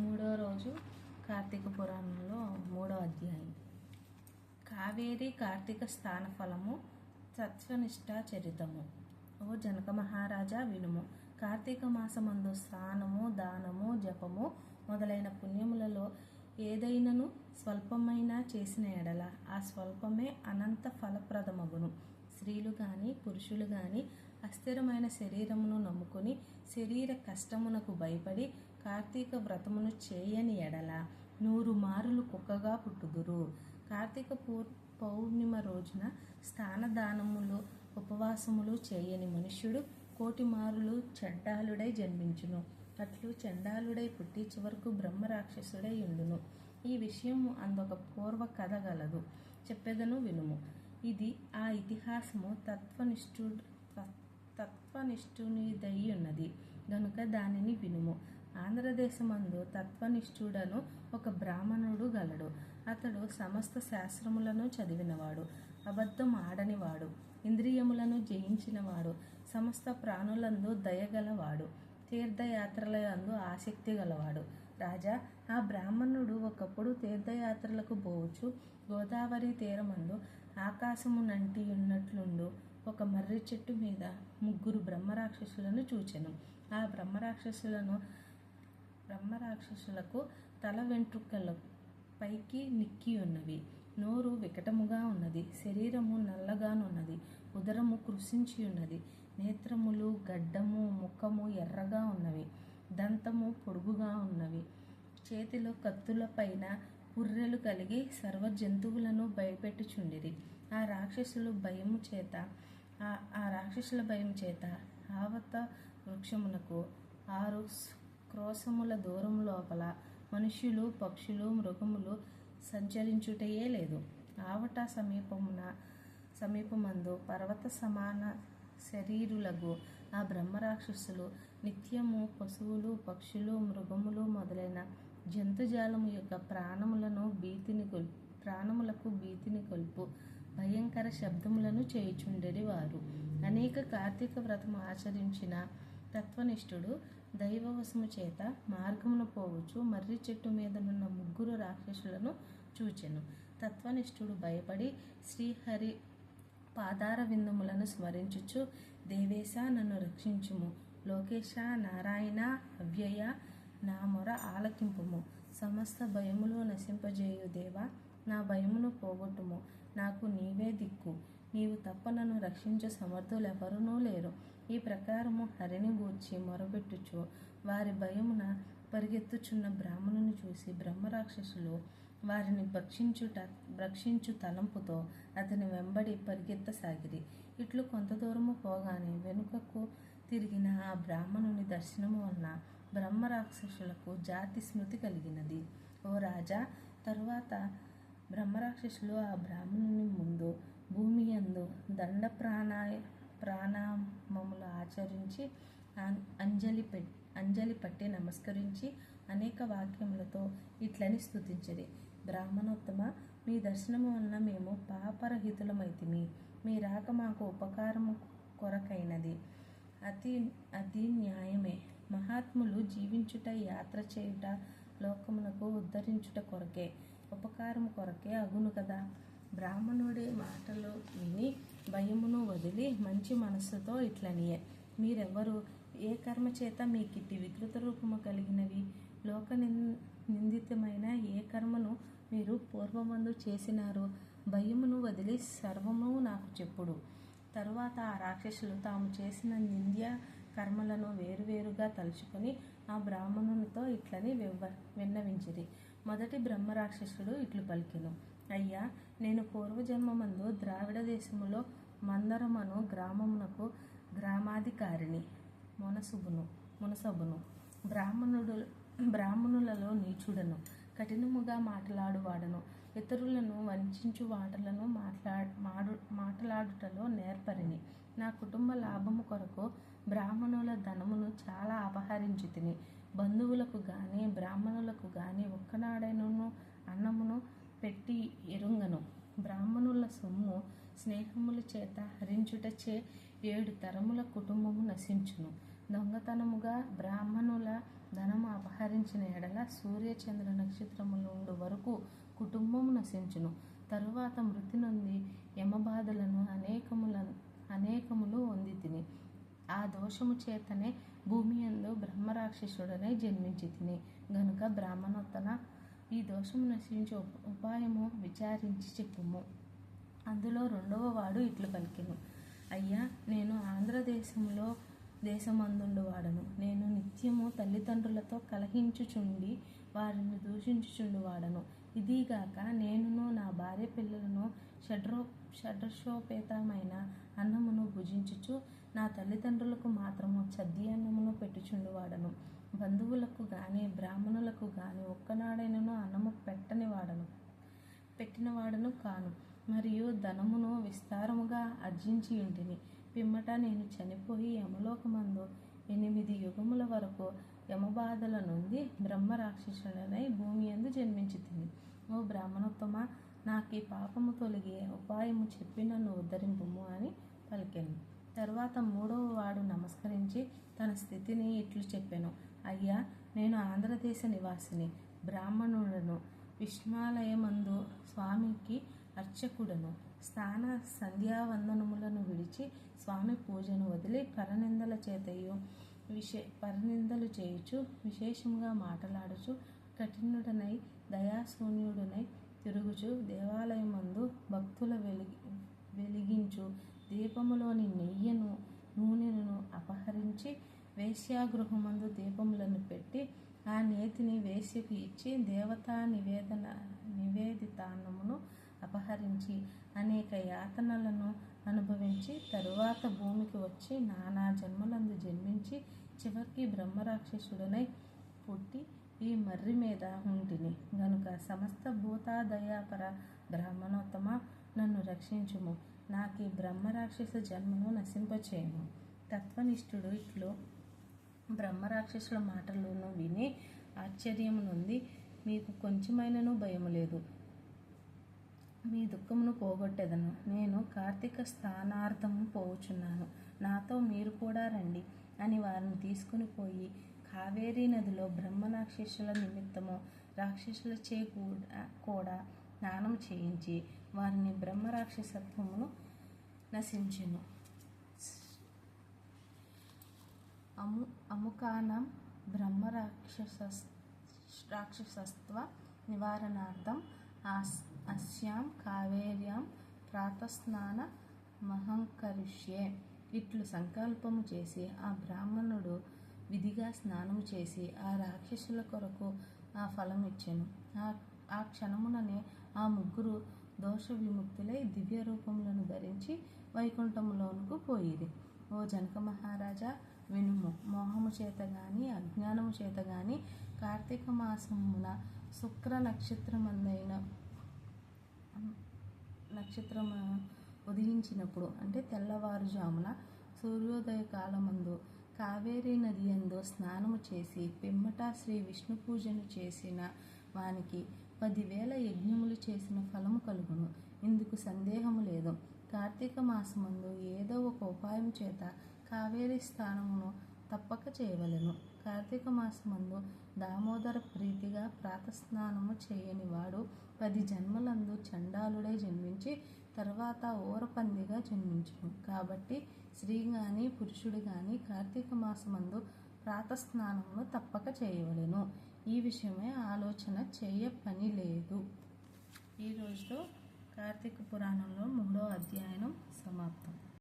మూడో రోజు కార్తీక పురాణంలో మూడో అధ్యాయం. కావేరి కార్తీక స్థానఫలము సత్వనిష్ట చరితము. ఓ జనక మహారాజా వినుము. కార్తీక మాసమందు స్నానము దానము జపము మొదలైన పుణ్యములలో ఏదైనను స్వల్పమైనా చేసిన ఎడల ఆ స్వల్పమే అనంత ఫలప్రదమగును. స్త్రీలు గాని పురుషులు గాని అస్థిరమైన శరీరమును నమ్ముకొని శరీర కష్టమునకు భయపడి కార్తీక వ్రతమును చేయని ఎడల నూరు మారులు కుక్కగా పుట్టుదురు. కార్తీక పూర్ పౌర్ణిమ రోజున స్థానదానములు ఉపవాసములు చేయని మనుష్యుడు కోటి మారులు చెడ్డాలుడై జన్మించును. అట్లు చండాలుడై పుట్టి చివరకు బ్రహ్మరాక్షసుడై ఉండును. ఈ విషయం అందొక పూర్వ కథ గలదు. చెప్పెదను వినుము. ఇది ఆ ఇతిహాసము తత్వనిష్ఠు తత్వనిష్ఠునిదై ఉన్నది గనుక దానిని వినుము. ఆంధ్రదేశమందు తత్వనిష్ఠుడను ఒక బ్రాహ్మణుడు గలడు. అతడు సమస్త శాస్త్రములను చదివినవాడు అబద్ధం ఆడనివాడు ఇంద్రియములను జయించినవాడు సమస్త ప్రాణులందు దయగలవాడు తీర్థయాత్రలందు ఆసక్తి గలవాడు. రాజా ఆ బ్రాహ్మణుడు ఒకప్పుడు తీర్థయాత్రలకు పోవచ్చు. గోదావరి తీరమందు ఆకాశము నంటి ఉన్నట్లుండు ఒక మర్రి చెట్టు మీద ముగ్గురు బ్రహ్మరాక్షసులను చూచెను. ఆ బ్రహ్మరాక్షసులను బ్రహ్మరాక్షసులకు తల వెంట్రుకల పైకి నిక్కి ఉన్నవి నోరు వికటముగా ఉన్నది. శరీరము నల్లగానున్నది. ఉదరము కృషించి ఉన్నది నేత్రములు గడ్డము ముఖము ఎర్రగా ఉన్నవి. దంతము పొడుగుగా ఉన్నవి. చేతిలో కత్తుల పైన పుర్రెలు కలిగి సర్వ జంతువులను భయపెట్టుచుండిరి. ఆ రాక్షసులు భయము చేత ఆ రాక్షసుల భయం చేత ఆవత వృక్షమునకు ఆరు క్రోశముల దూరం లోపల మనుష్యులు పక్షులు మృగములు సంచరించుటయే లేదు. ఆవట సమీపమున సమీపమందు పర్వత సమాన శరీరులకు ఆ బ్రహ్మరాక్షసులు నిత్యము పశువులు పక్షులు మృగములు మొదలైన జంతుజాలము యొక్క ప్రాణములను భీతిని కొల్ ప్రాణములకు భీతిని కొల్పు భయంకర శబ్దములను చేయుచుండెడి వారు అనేక కార్తీక వ్రతము ఆచరించిన తత్వనిష్ఠుడు దైవవశము చేత మార్గమును పోవచ్చు. మర్రి చెట్టు మీదనున్న ముగ్గురు రాక్షసులను చూచెను. తత్వనిష్ఠుడు భయపడి శ్రీహరి పాదార విందములను స్మరించుచు దేవేశ నన్ను రక్షించుము. లోకేశ నారాయణ అవ్యయ నా మొర ఆలకింపుము. సమస్త భయములు నశింపజేయు దేవా నా భయమును పోగొట్టుము. నాకు నీవే దిక్కు. నీవు తప్ప నన్ను రక్షించు సమర్థులెవరునూ లేరు. ఈ ప్రకారము హరిని గూర్చి మొరబెట్టుచు వారి భయమున పరిగెత్తుచున్న బ్రాహ్మణుని చూసి బ్రహ్మరాక్షసులు వారిని భక్షించుట భక్షించు తలంపుతో అతని వెంబడి పరిగెత్తసాగిరి. ఇట్లు కొంత దూరము పోగానే వెనుకకు తిరిగిన ఆ బ్రాహ్మణుని దర్శనము వలన బ్రహ్మరాక్షసులకు జాతి స్మృతి కలిగినది. ఓ రాజా తరువాత బ్రహ్మరాక్షసులు ఆ బ్రాహ్మణుని ముందు భూమి యందు దండ ప్రాణాయ ప్రాణామములు ఆచరించి అంజలి పెట్టి అంజలి పట్టి నమస్కరించి అనేక వాక్యములతో ఇట్లని స్తుతించరి. బ్రాహ్మణోత్తమ మీ దర్శనము వలన మేము పాపరహితులమైతిమి. మీ రాక మాకు ఉపకారము కొరకైనది. అతి అతి న్యాయమే. మహాత్ములు జీవించుట యాత్ర చేయుట లోకమునకు ఉద్ధరించుట కొరకే. ఉపకారం కొరకే అగును కదా. బ్రాహ్మణుడి మాటలు విని భయమును వదిలి మంచి మనస్సుతో ఇట్లనియే. మీరెవ్వరు? ఏ కర్మ చేత మీకిట్టి వికృత రూపము కలిగినవి? లోక నిందితమైన ఏ కర్మను మీరు పూర్వమందు చేసినారు భయమును వదిలి సర్వము నాకు చెప్పుడు. తరువాత ఆ రాక్షసులు తాము చేసిన నింద్య కర్మలను వేరువేరుగా తలుచుకొని ఆ బ్రాహ్మణునితో ఇట్లని వెవ్వ విన్నవించిరి. మొదటి బ్రహ్మ రాక్షసుడు ఇట్లు పలికెను. అయ్యా నేను పూర్వజన్మమందు ద్రావిడ దేశములో మందరమను గ్రామమునకు గ్రామాధికారిని మునసుబును మునసబును బ్రాహ్మణుడు బ్రాహ్మణులలో నీచుడను కఠినముగా మాట్లాడువాడను ఇతరులను వంచు వాటలను మాట్లా మాడు మాట్లాడుటలో నేర్పరిని. నా కుటుంబ లాభము కొరకు బ్రాహ్మణుల ధనమును చాలా అపహరించి తిని బంధువులకు కానీ బ్రాహ్మణులకు కానీ ఒక్కనాడైనను అన్నమును పెట్టి ఎరుంగను. బ్రాహ్మణుల సొమ్ము స్నేహముల చేత హరించుటచే ఏడు తరముల కుటుంబము నశించును. దొంగతనముగా బ్రాహ్మణుల ధనము అపహరించిన ఎడల సూర్యచంద్ర నక్షత్రములు ఉండు వరకు కుటుంబము నశించును. తరువాత మృతి నొంది యమబాధలను అనేకములను అనేకములు వంది తిని ఆ దోషము చేతనే భూమి ఎందు బ్రహ్మరాక్షసుడనే జన్మించి తిని గనుక బ్రాహ్మణోత్తన ఈ దోషము నశించే ఉపాయము విచారించి చెప్పుము. అందులో రెండవ వాడు ఇట్లు పలికెను. అయ్యా నేను ఆంధ్రదేశంలో దేశమందుండు వాడను నేను నిత్యము తల్లిదండ్రులతో కలహించుచుండి వారిని దూషించుచుండు వాడను ఇదిగాక నేనును నా భార్య పిల్లలను షడ్రో షడ్రశోపేతమైన అన్నమును భుజించుచు నా తల్లిదండ్రులకు మాత్రము చద్ది అన్నమును పెట్టుచుండు వాడను బంధువులకు గాని బ్రాహ్మణులకు గాని ఒక్కనాడైనను అన్నము పెట్టని వాడను పెట్టినవాడను కాను. మరియు ధనమును విస్తారముగా ఆర్జించి ఉంటిని. పిమ్మట నేను చనిపోయి యమలోకమందు ఎనిమిది యుగముల వరకు యమబాధల నుండి బ్రహ్మ రాక్షసుడనై భూమి యందు జన్మించి తిని ఓ బ్రాహ్మణోత్తమ నాకు ఈ పాపము తొలగి ఉపాయము చెప్పి నన్ను ఉద్ధరింపుము అని పలికాను. తర్వాత మూడవ వాడు నమస్కరించి తన స్థితిని ఇట్లు చెప్పాను. అయ్యా నేను ఆంధ్రదేశ నివాసిని. బ్రాహ్మణుడను విష్ణాలయమందు స్వామికి అర్చకుడను స్నాన సంధ్యావందనములను విడిచి స్వామి పూజను వదిలి పరనిందల చేతయు విశే పరనిందలు చేయుచు విశేషంగా మాటలాడుచు కఠినుడనై దయాశూన్యుడనై తిరుగుచు దేవాలయమందు భక్తుల వెలిగి వెలిగించు దీపములోని నెయ్యను నూనెను అపహరించి వేశ్యాగృహమందు దీపములను పెట్టి ఆ నేతిని వేశ్యకు ఇచ్చి దేవతా నివేదన నివేదితాన్నమును అపహరించి అనేక యాతనలను అనుభవించి తరువాత భూమికి వచ్చి నానా జన్మలందు జన్మించి చివరికి బ్రహ్మరాక్షసుడనై పుట్టి ఈ మర్రి మీద ఉంటిని. గనుక సమస్త భూతాదయాపర బ్రాహ్మణోత్తమ నన్ను రక్షించుము. నాకు ఈ బ్రహ్మరాక్షస జన్మను నశింపచేయము. తత్వనిష్ఠుడు ఇట్లు బ్రహ్మరాక్షసుల మాటలను విని ఆశ్చర్యం నుండి మీకు కొంచెమైనను భయము లేదు. మీ దుఃఖమును పోగొట్టెదను. నేను కార్తీక స్థానార్థము పోవుచున్నాను. నాతో మీరు కూడా రండి అని వారిని తీసుకుని పోయి కావేరీ నదిలో బ్రహ్మరాక్షసుల నిమిత్తము రాక్షసులచే కూడా కూడా స్నానం చేయించి వారిని బ్రహ్మరాక్షసత్వమును నశించెను. అము అముకానం బ్రహ్మరాక్షస రాక్షసత్వ నివారణార్థం ఆస్ అస్యాం కావేర్యాం ప్రాతస్నాన మహంకరిష్యే. ఇట్లు సంకల్పము చేసి ఆ బ్రాహ్మణుడు విధిగా స్నానము చేసి ఆ రాక్షసుల కొరకు ఆ ఫలం ఇచ్చెను ఆ ఆ క్షణముననే ఆ ముగ్గురు దోష విముక్తులై దివ్య రూపములను ధరించి వైకుంఠములోనుకు పోయిరి. ఓ జనక మహారాజా వినుము. మోహము చేత గాని అజ్ఞానము చేత గాని కార్తీక మాసమున శుక్ర నక్షత్రమందైన నక్షత్రం ఉదయించినప్పుడు అంటే తెల్లవారుజామున సూర్యోదయ కాలమందు కావేరీ నది యందు స్నానము చేసి పిమ్మట శ్రీ విష్ణు పూజను చేసిన వానికి పదివేల యజ్ఞములు చేసిన ఫలము కలుగును. ఇందుకు సందేహము లేదు. కార్తీక మాసమందు ఏదో ఒక ఉపాయం చేత కావేరీ స్నానమును తప్పక చేయవలెను. కార్తీక మాసమందు దామోదర ప్రీతిగా ప్రాతస్నానము చేయనివాడు పది జన్మలందు చండాలుడై జన్మించి తర్వాత ఓరపందిగా జన్మించును. కాబట్టి స్త్రీ గాని పురుషుడు గాని కార్తీక మాసమందు ప్రాతస్నానమును తప్పక చేయవలెను. ఈ విషయమే ఆలోచన చేయ పని లేదు. ఈ కార్తీక పురాణంలో మూడో అధ్యయనం సమాప్తం.